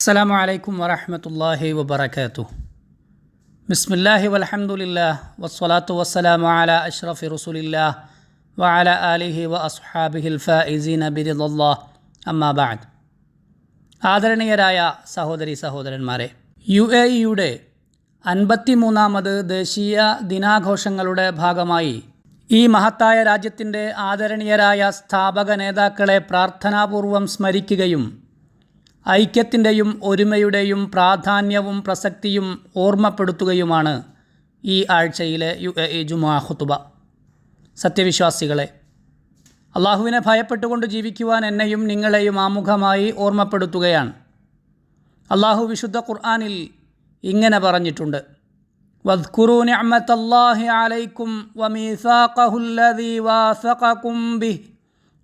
അസ്സാം വലൈക്കും വരഹമത്തല്ലാഹി വബർക്കാത്തു ബിസ്മില്ലാഹി വലഹമുല്ല വസ്സലാത്തു വസ്സലാം അല അഷ്റഫി റസൂലില്ലാ വഅല ആലിഹി വ അസ്ഹാബിഹിൽ ഫൈസീൻ അബിറിദല്ലാ അമ്മാബാദ് ആദരണീയരായ സഹോദരി സഹോദരന്മാരെ യു എ ഇയുടെ അൻപത്തിമൂന്നാമത് ദേശീയ ദിനാഘോഷങ്ങളുടെ ഭാഗമായി ഈ മഹത്തായ രാജ്യത്തിന്റെ ആദരണീയരായ സ്ഥാപക നേതാക്കളെ പ്രാർത്ഥനാപൂർവം സ്മരിക്കുകയും ഐക്യത്തിൻ്റെയും ഒരുമയുടെയും പ്രാധാന്യവും പ്രസക്തിയും ഓർമ്മപ്പെടുത്തുകയുമാണ് ഈ ആഴ്ചയിലെ യു എ ഇ ജുമാ ഖുത്തുബ സത്യവിശ്വാസികളെ അള്ളാഹുവിനെ ഭയപ്പെട്ടുകൊണ്ട് ജീവിക്കുവാൻ എന്നെയും നിങ്ങളെയും ആമുഖമായി ഓർമ്മപ്പെടുത്തുകയാണ് അള്ളാഹു വിശുദ്ധ ഖുർആാനിൽ ഇങ്ങനെ പറഞ്ഞിട്ടുണ്ട് واذكروا نعمة الله عليكم وميثاقه الذي واثقكم به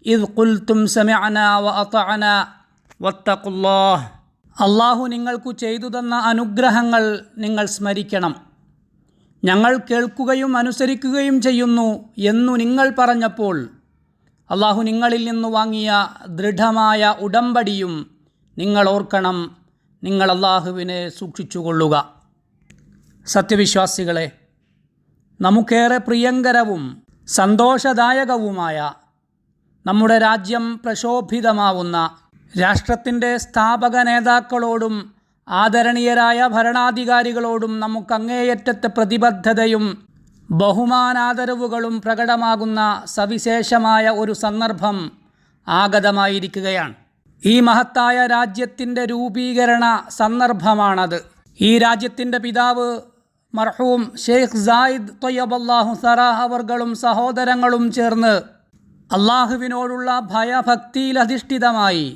إذ قلتم سمعنا وأطعنا വത്തക്കുല്ലാഹ് അള്ളാഹു നിങ്ങൾക്കു ചെയ്തു തന്ന അനുഗ്രഹങ്ങൾ നിങ്ങൾ സ്മരിക്കണം. ഞങ്ങൾ കേൾക്കുകയും അനുസരിക്കുകയും ചെയ്യുന്നു എന്നു നിങ്ങൾ പറഞ്ഞപ്പോൾ അള്ളാഹു നിങ്ങളിൽ നിന്ന് വാങ്ങിയ ദൃഢമായ ഉടമ്പടിയും നിങ്ങൾ ഓർക്കണം നിങ്ങൾ അള്ളാഹുവിനെ സൂക്ഷിച്ചുകൊള്ളുക. സത്യവിശ്വാസികളെ നമുക്കേറെ പ്രിയങ്കരവും സന്തോഷദായകവുമായ നമ്മുടെ രാജ്യം പ്രശോഭിതമാവുന്ന രാഷ്ട്രത്തിന്റെ സ്ഥാപക നേതാക്കളോടും ആദരണീയരായ ഭരണാധികാരികളോടും നമുക്ക് അങ്ങേയറ്റത്തെ പ്രതിബദ്ധതയും ബഹുമാനാദരവുകളും പ്രകടമാകുന്ന സവിശേഷമായ ഒരു സന്ദർഭം ആഗതമായിരിക്കുകയാണ്. ഈ മഹത്തായ രാജ്യത്തിന്റെ രൂപീകരണ സന്ദർഭമാണത്. ഈ രാജ്യത്തിന്റെ പിതാവ് മർഹൂം ഷെയ്ഖ് സായിദ് തൊയ്യബല്ലാഹു സറാഹ് അവർകളും സഹോദരങ്ങളും ചേർന്ന് അള്ളാഹുവിനോടുള്ള ഭയഭക്തിയിലധിഷ്ഠിതമായി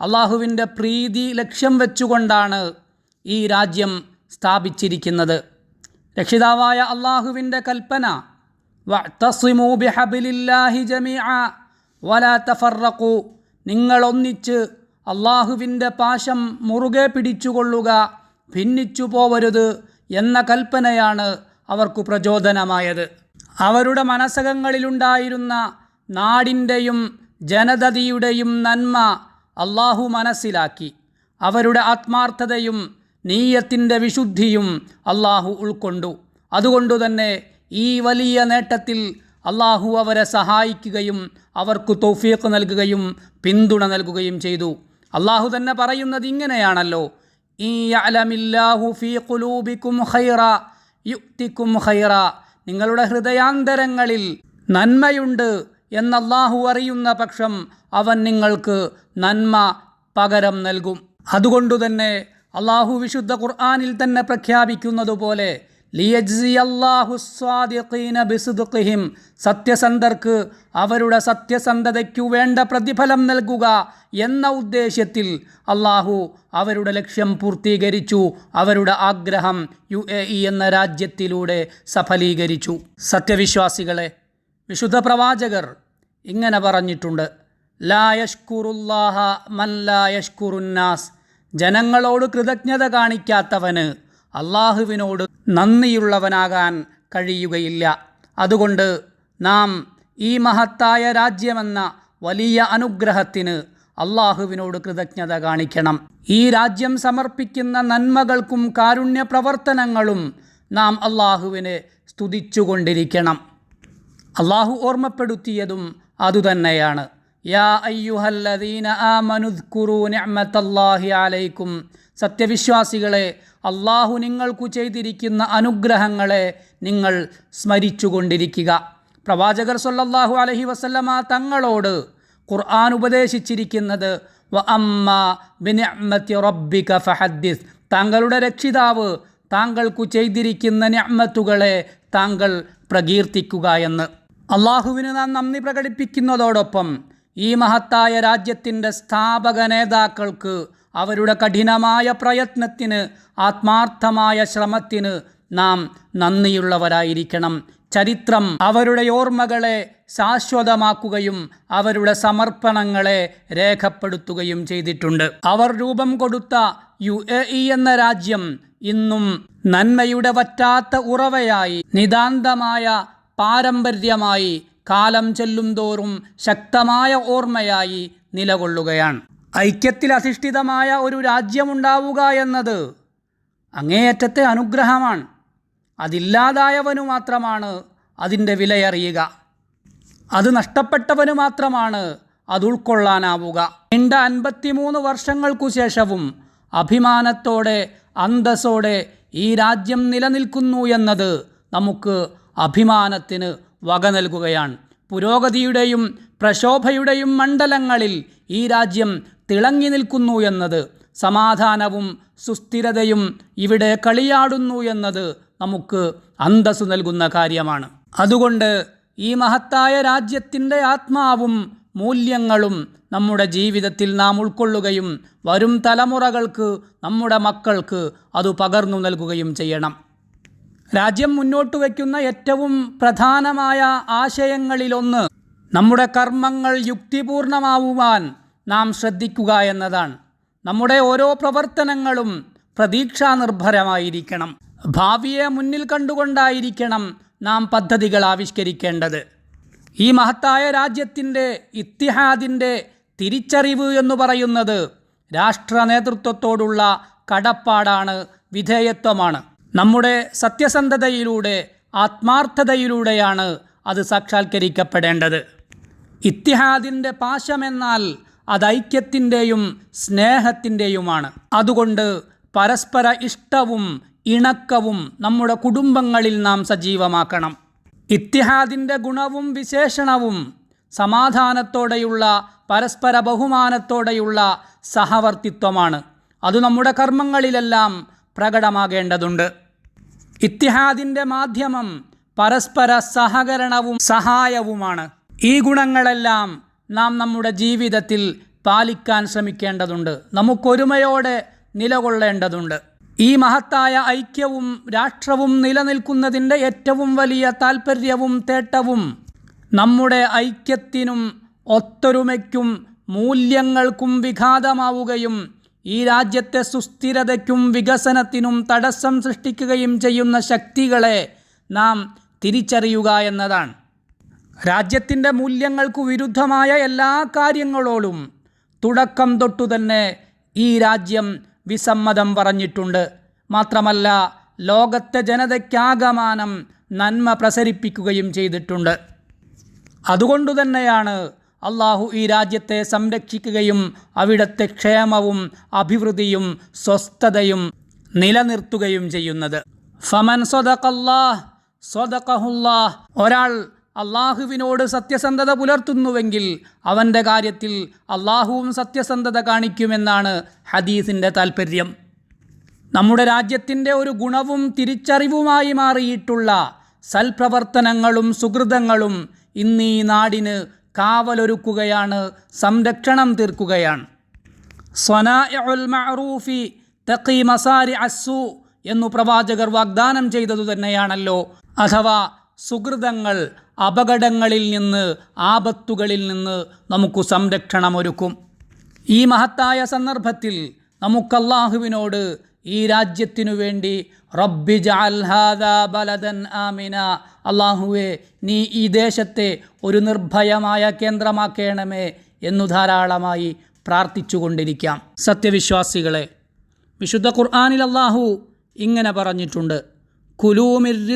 അള്ളാഹുവിന്റെ പ്രീതി ലക്ഷ്യം വെച്ചുകൊണ്ടാണ് ഈ രാജ്യം സ്ഥാപിച്ചിരിക്കുന്നത്. രക്ഷിതാവായ അള്ളാഹുവിന്റെ കൽപ്പന വഅ്തസിമൂ ജമീഅ വലാ തഫറഖു നിങ്ങൾ ഒന്നിച്ച് അള്ളാഹുവിന്റെ പാശം മുറുകെ പിടിച്ചുകൊള്ളുക ഭിന്നിച്ചു പോവരുത് എന്ന കൽപ്പനയാണ് അവർക്കു പ്രചോദനമായത്. അവരുടെ മനസ്സകങ്ങളിലുണ്ടായിരുന്ന നാടിന്റെയും ജനതതിയുടെയും നന്മ അള്ളാഹു മനസ്സിലാക്കി. അവരുടെ ആത്മാർത്ഥതയും നീയത്തിന്റെ വിശുദ്ധിയും അള്ളാഹു ഉൾക്കൊണ്ടു. അതുകൊണ്ടുതന്നെ ഈ വലിയ നേട്ടത്തിൽ അള്ളാഹു അവരെ സഹായിക്കുകയും അവർക്ക് തൗഫീഖ് നൽകുകയും പിന്തുണ നൽകുകയും ചെയ്തു. അള്ളാഹു തന്നെ പറയുന്നത് ഇങ്ങനെയാണല്ലോ. യുക്തിക്കും ഹൈറ നിങ്ങളുടെ ഹൃദയാന്തരങ്ങളിൽ നന്മയുണ്ട് എന്ന് അള്ളാഹു അറിയുന്ന പക്ഷം അവൻ നിങ്ങൾക്ക് നന്മ പകരം നൽകും. അതുകൊണ്ടുതന്നെ അള്ളാഹു വിശുദ്ധ ഖുർആാനിൽ തന്നെ പ്രഖ്യാപിക്കുന്നത് പോലെ ബിസുദ്ഖിഹിം സത്യസന്ധർക്ക് അവരുടെ സത്യസന്ധതയ്ക്കു വേണ്ട പ്രതിഫലം നൽകുക എന്ന ഉദ്ദേശ്യത്തിൽ അള്ളാഹു അവരുടെ ലക്ഷ്യം പൂർത്തീകരിച്ചു. അവരുടെ ആഗ്രഹം യു എ ഇ എന്ന രാജ്യത്തിലൂടെ സഫലീകരിച്ചു. സത്യവിശ്വാസികളെ വിശുദ്ധ പ്രവാചകർ ഇങ്ങനെ പറഞ്ഞിട്ടുണ്ട്. ലായഷ്കുറുല്ലാഹ മൻ ലായഷ്കുറുന്നാസ് ജനങ്ങളോട് കൃതജ്ഞത കാണിക്കാത്തവന് അള്ളാഹുവിനോട് നന്ദിയുള്ളവനാകാൻ കഴിയുകയില്ല. അതുകൊണ്ട് നാം ഈ മഹത്തായ രാജ്യമെന്ന വലിയ അനുഗ്രഹത്തിന് അള്ളാഹുവിനോട് കൃതജ്ഞത കാണിക്കണം. ഈ രാജ്യം സമർപ്പിക്കുന്ന നന്മകൾക്കും കാരുണ്യ പ്രവർത്തനങ്ങളും നാം അള്ളാഹുവിനെ സ്തുതിച്ചുകൊണ്ടിരിക്കണം. അള്ളാഹു ഓർമ്മപ്പെടുത്തിയതും അതുതന്നെയാണ്. യാ അയ്യുഹല്ലദീന നിഅമത്തല്ലാഹി അലൈക്കും. സത്യവിശ്വാസികളെ അള്ളാഹു നിങ്ങൾക്കു ചെയ്തിരിക്കുന്ന അനുഗ്രഹങ്ങളെ നിങ്ങൾ സ്മരിച്ചുകൊണ്ടിരിക്കുക. പ്രവാചകർ സൊല്ലാഹു അലഹി വസല്ലമ തങ്ങളോട് ഖുർആൻ ഉപദേശിച്ചിരിക്കുന്നത് വ അമ്മ ബിനിഅമത്തി റബ്ബിക ഫഹദ്ദിസ്. താങ്കളുടെ രക്ഷിതാവ് താങ്കൾക്കു ചെയ്തിരിക്കുന്ന ഞമ്മത്തുകളെ താങ്കൾ പ്രകീർത്തിക്കുക എന്ന്. അള്ളാഹുവിന് നാം നന്ദി പ്രകടിപ്പിക്കുന്നതോടൊപ്പം ഈ മഹത്തായ രാജ്യത്തിന്റെ സ്ഥാപക നേതാക്കൾക്ക് അവരുടെ കഠിനമായ പ്രയത്നത്തിന് ആത്മാർത്ഥമായ ശ്രമത്തിന് നാം നന്ദിയുള്ളവരായിരിക്കണം. ചരിത്രം അവരുടെ ഓർമ്മകളെ ശാശ്വതമാക്കുകയും അവരുടെ സമർപ്പണങ്ങളെ രേഖപ്പെടുത്തുകയും ചെയ്തിട്ടുണ്ട്. അവർ രൂപം കൊടുത്ത യു എ ഇ എന്ന രാജ്യം ഇന്നും നന്മയുടെ വറ്റാത്ത ഉറവയായി നിതാന്തമായ പാരമ്പര്യമായി കാലം ചെല്ലുംതോറും ശക്തമായ ഓർമ്മയായി നിലകൊള്ളുകയാണ്. ഐക്യത്തിൽ അധിഷ്ഠിതമായ ഒരു രാജ്യമുണ്ടാവുക എന്നത് അങ്ങേയറ്റത്തെ അനുഗ്രഹമാണ്. അതില്ലാതായവനു മാത്രമാണ് അതിന്റെ വിലയറിയുക. അത് നഷ്ടപ്പെട്ടവന് മാത്രമാണ് അത് ഉൾക്കൊള്ളാനാവുക. നീണ്ട അൻപത്തിമൂന്ന് വർഷങ്ങൾക്കു ശേഷവും അഭിമാനത്തോടെ അന്തസ്സോടെ ഈ രാജ്യം നിലനിൽക്കുന്നു എന്നത് നമുക്ക് അഭിമാനത്തിന് വക നൽകുകയാണ്. പുരോഗതിയുടെയും പ്രശോഭയുടെയും മണ്ഡലങ്ങളിൽ ഈ രാജ്യം തിളങ്ങി നിൽക്കുന്നു എന്നത് സമാധാനവും സുസ്ഥിരതയും ഇവിടെ കളിയാടുന്നു എന്നത് നമുക്ക് അന്തസ്സു നൽകുന്ന കാര്യമാണ്. അതുകൊണ്ട് ഈ മഹത്തായ രാജ്യത്തിന്റെ ആത്മാവും മൂല്യങ്ങളും നമ്മുടെ ജീവിതത്തിൽ നാം ഉൾക്കൊള്ളുകയും വരും തലമുറകൾക്ക് നമ്മുടെ മക്കൾക്ക് അത് പകർന്നു നൽകുകയും ചെയ്യണം. രാജ്യം മുന്നോട്ട് വയ്ക്കുന്ന ഏറ്റവും പ്രധാനമായ ആശയങ്ങളിലൊന്ന് നമ്മുടെ കർമ്മങ്ങൾ യുക്തിപൂർണമാവുവാൻ നാം ശ്രദ്ധിക്കുക എന്നതാണ്. നമ്മുടെ ഓരോ പ്രവർത്തനങ്ങളും പ്രതീക്ഷാനിർഭരമായിരിക്കണം. ഭാവിയെ മുന്നിൽ കണ്ടുകൊണ്ടായിരിക്കണം നാം പദ്ധതികൾ ആവിഷ്കരിക്കേണ്ടത്. ഈ മഹത്തായ രാജ്യത്തിന്റെ ഇത്തിഹാദിന്റെ തിരിച്ചറിവ് എന്ന് പറയുന്നത് രാഷ്ട്ര നേതൃത്വത്തോടുള്ള കടപ്പാടാണ് വിധേയത്വമാണ്. നമ്മുടെ സത്യസന്ധതയിലൂടെ ആത്മാർത്ഥതയിലൂടെയാണ് അത് സാക്ഷാത്കരിക്കപ്പെടേണ്ടത്. ഇത്തിഹാദിന്റെ പാശമെന്നാൽ അത് ഐക്യത്തിന്റെയും സ്നേഹത്തിന്റെയുമാണ് അതുകൊണ്ട് പരസ്പര ഇഷ്ടവും ഇണക്കവും നമ്മുടെ കുടുംബങ്ങളിൽ നാം സജീവമാക്കണം. ഇത്തിഹാദിന്റെ ഗുണവും വിശേഷണവും സമാധാനത്തോടെയുള്ള പരസ്പര ബഹുമാനത്തോടെയുള്ള സഹവർത്തിത്വമാണ്. അത് നമ്മുടെ കർമ്മങ്ങളിലെല്ലാം പ്രകടമാകേണ്ടതുണ്ട്. ഇത്തിഹാദിന്റെ മാധ്യമം പരസ്പര സഹകരണവും സഹായവുമാണ്. ഈ ഗുണങ്ങളെല്ലാം നാം നമ്മുടെ ജീവിതത്തിൽ പാലിക്കാൻ ശ്രമിക്കേണ്ടതുണ്ട്. നമുക്കൊരുമയോടെ നിലകൊള്ളേണ്ടതുണ്ട്. ഈ മഹത്തായ ഐക്യവും രാഷ്ട്രവും നിലനിൽക്കുന്നതിന്റെ ഏറ്റവും വലിയ താൽപ്പര്യവും തേട്ടവും നമ്മുടെ ഐക്യത്തിനും ഒത്തൊരുമയ്ക്കും മൂല്യങ്ങൾക്കും വിഘാതമാവുകയും ഈ രാജ്യത്തെ സുസ്ഥിരതയ്ക്കും വികസനത്തിനും തടസ്സം സൃഷ്ടിക്കുകയും ചെയ്യുന്ന ശക്തികളെ നാം തിരിച്ചറിയുക എന്നതാണ്. രാജ്യത്തിന്റെ മൂല്യങ്ങൾക്കു വിരുദ്ധമായ എല്ലാ കാര്യങ്ങളോടും തുടക്കം തൊട്ടു തന്നെ ഈ രാജ്യം വിസമ്മതം പറഞ്ഞിട്ടുണ്ട്. മാത്രമല്ല ലോകത്തെ ജനതയ്ക്കാകമാനം നന്മ പ്രസരിപ്പിക്കുകയും ചെയ്തിട്ടുണ്ട്. അതുകൊണ്ടു തന്നെയാണ് അള്ളാഹു ഈ രാജ്യത്തെ സംരക്ഷിക്കുകയും അവിടുത്തെ ക്ഷേമവും അഭിവൃദ്ധിയും സ്വസ്ഥതയും നിലനിർത്തുകയും ചെയ്യുന്നത്. ഫമൻ സ്വതക്കല്ലാഹ് സ്വതക്കഹുല്ലാഹ് ഒരാൾ അള്ളാഹുവിനോട് സത്യസന്ധത പുലർത്തുന്നുവെങ്കിൽ അവന്റെ കാര്യത്തിൽ അള്ളാഹുവും സത്യസന്ധത കാണിക്കുമെന്നാണ് ഹദീസിന്റെ താൽപ്പര്യം നമ്മുടെ രാജ്യത്തിന്റെ ഒരു ഗുണവും തിരിച്ചറിവുമായി മാറിയിട്ടുള്ള സൽപ്രവർത്തനങ്ങളും സുഹൃതങ്ങളും ഇന്ന് ഈ നാടിന് കാവലൊരുക്കുകയാണ് സംരക്ഷണം തീർക്കുകയാണ്. സ്വനാഉൽ മഅറൂഫി തഖി മസാരി അസു എന്നു പ്രവാചകർ വാഗ്ദാനം ചെയ്തതു തന്നെയാണല്ലോ. അഥവാ സുഹൃതങ്ങൾ അപകടങ്ങളിൽ നിന്ന് ആപത്തുകളിൽ നിന്ന് നമുക്ക് സംരക്ഷണമൊരുക്കും ഈ മഹത്തായ സന്ദർഭത്തിൽ നമുക്കല്ലാഹുവിനോട് ഈ രാജ്യത്തിനു വേണ്ടി റബ്ബി ബലദൻ ആമിന. അള്ളാഹുവെ നീ ഈ ദേശത്തെ ഒരു നിർഭയമായ കേന്ദ്രമാക്കേണമേ എന്നു ധാരാളമായി പ്രാർത്ഥിച്ചുകൊണ്ടിരിക്കാം. സത്യവിശ്വാസികളെ വിശുദ്ധ ഖുർആാനിൽ അള്ളാഹു ഇങ്ങനെ പറഞ്ഞിട്ടുണ്ട്. കുലൂമിർ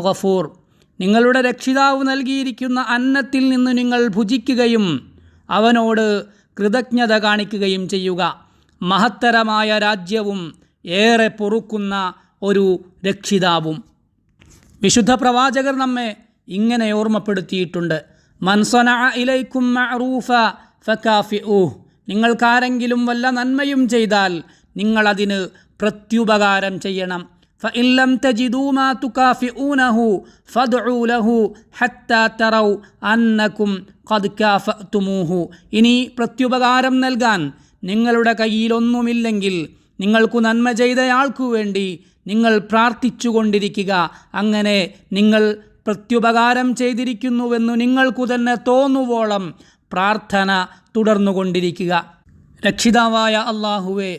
ഗഫൂർ. നിങ്ങളുടെ രക്ഷിതാവ് നൽകിയിരിക്കുന്ന അന്നത്തിൽ നിന്ന് നിങ്ങൾ ഭുജിക്കുകയും അവനോട് കൃതജ്ഞത കാണിക്കുകയും ചെയ്യുക. മഹത്തരമായ രാജ്യവും ഏറെ പൊറുക്കുന്ന ഒരു രക്ഷിതാവും. വിശുദ്ധ പ്രവാചകർ നമ്മെ ഇങ്ങനെ ഓർമ്മപ്പെടുത്തിയിട്ടുണ്ട്. മൻസന ഇലൈക്കും മഅറൂഫ ഫക്കാഫി ഊഹ് നിങ്ങൾക്കാരെങ്കിലും വല്ല നന്മയും ചെയ്താൽ നിങ്ങളതിന് പ്രത്യുപകാരം ചെയ്യണം. فإن لم تجدوا ما تكافئونه فادعوا له حتى تروا أنكم قد كافأتموه ഇനി പ്രത്യുപകാരം നൽകാൻ നിങ്ങളുടെ കയ്യിലൊന്നുമില്ലെങ്കിൽ നിങ്ങൾക്കു നന്മ ചെയ്തയാൾക്കു വേണ്ടി നിങ്ങൾ പ്രാർത്ഥിച്ചുകൊണ്ടിരിക്കുക അങ്ങനെ നിങ്ങൾ പ്രത്യുപകാരം ചെയ്തിരിക്കുന്നുവെന്നു നിങ്ങൾക്കു തന്നെ തോന്നുവോളം പ്രാർത്ഥന തുടർന്നുകൊണ്ടിരിക്കുക രക്ഷിതാവായ അള്ളാഹുവെ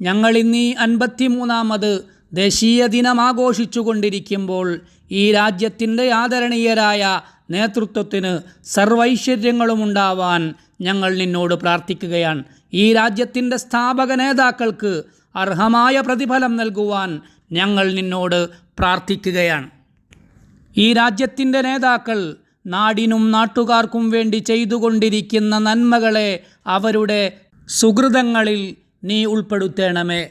ഞങ്ങളിന്നീ അൻപത്തിമൂന്നാമത് ദേശീയ ദിനം ആഘോഷിച്ചുകൊണ്ടിരിക്കുമ്പോൾ ഈ രാജ്യത്തിന്റെ ആദരണീയരായ നേതൃത്വത്തിന് സർവൈശ്വര്യങ്ങളും ഉണ്ടാവാൻ ഞങ്ങൾ നിന്നോട് പ്രാർത്ഥിക്കുകയാണ്. ഈ രാജ്യത്തിന്റെ സ്ഥാപക നേതാക്കൾക്ക് അർഹമായ പ്രതിഫലം നൽകുവാൻ ഞങ്ങൾ നിന്നോട് പ്രാർത്ഥിക്കുകയാണ്. ഈ രാജ്യത്തിന്റെ നേതാക്കൾ നാടിനും നാട്ടുകാർക്കും വേണ്ടി ചെയ്തുകൊണ്ടിരിക്കുന്ന നന്മകളെ അവരുടെ സുഹൃതങ്ങളിൽ നീ ഉൾപ്പെടുത്തണമേ.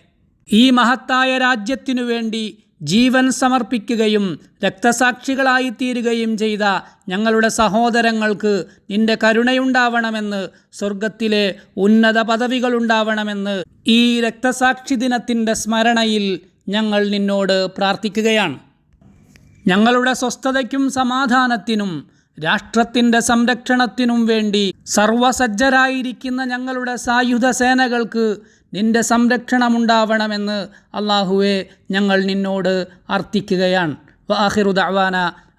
ഈ മഹത്തായ രാജ്യത്തിനു വേണ്ടി ജീവൻ സമർപ്പിക്കുകയും രക്തസാക്ഷികളായി തീരുകയും ചെയ്ത ഞങ്ങളുടെ സഹോദരങ്ങൾക്ക് നിന്റെ കരുണയുണ്ടാവണമെന്ന് സ്വർഗത്തിലെ ഉന്നത പദവികളുണ്ടാവണമെന്ന് ഈ രക്തസാക്ഷി ദിനത്തിന്റെ സ്മരണയിൽ ഞങ്ങൾ നിന്നോട് പ്രാർത്ഥിക്കുകയാണ്. ഞങ്ങളുടെ സ്വസ്ഥതയ്ക്കും സമാധാനത്തിനും രാഷ്ട്രത്തിന്റെ സംരക്ഷണത്തിനും വേണ്ടി സർവസജ്ജരായിരിക്കുന്ന ഞങ്ങളുടെ സായുധ സേനകൾക്ക് നിന്റെ സംരക്ഷണമുണ്ടാവണമെന്ന് അള്ളാഹുവെ ഞങ്ങൾ നിന്നോട് അർത്ഥിക്കുകയാണ്. വാഹിറു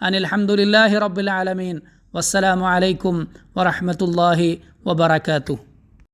അനിൽഹമുല്ലാഹി റബ്ബിൽ ആലമീൻ. വസ്സലാമു അലൈക്കും വറഹ്മത്തുള്ളാഹി വബറകാതുഹു.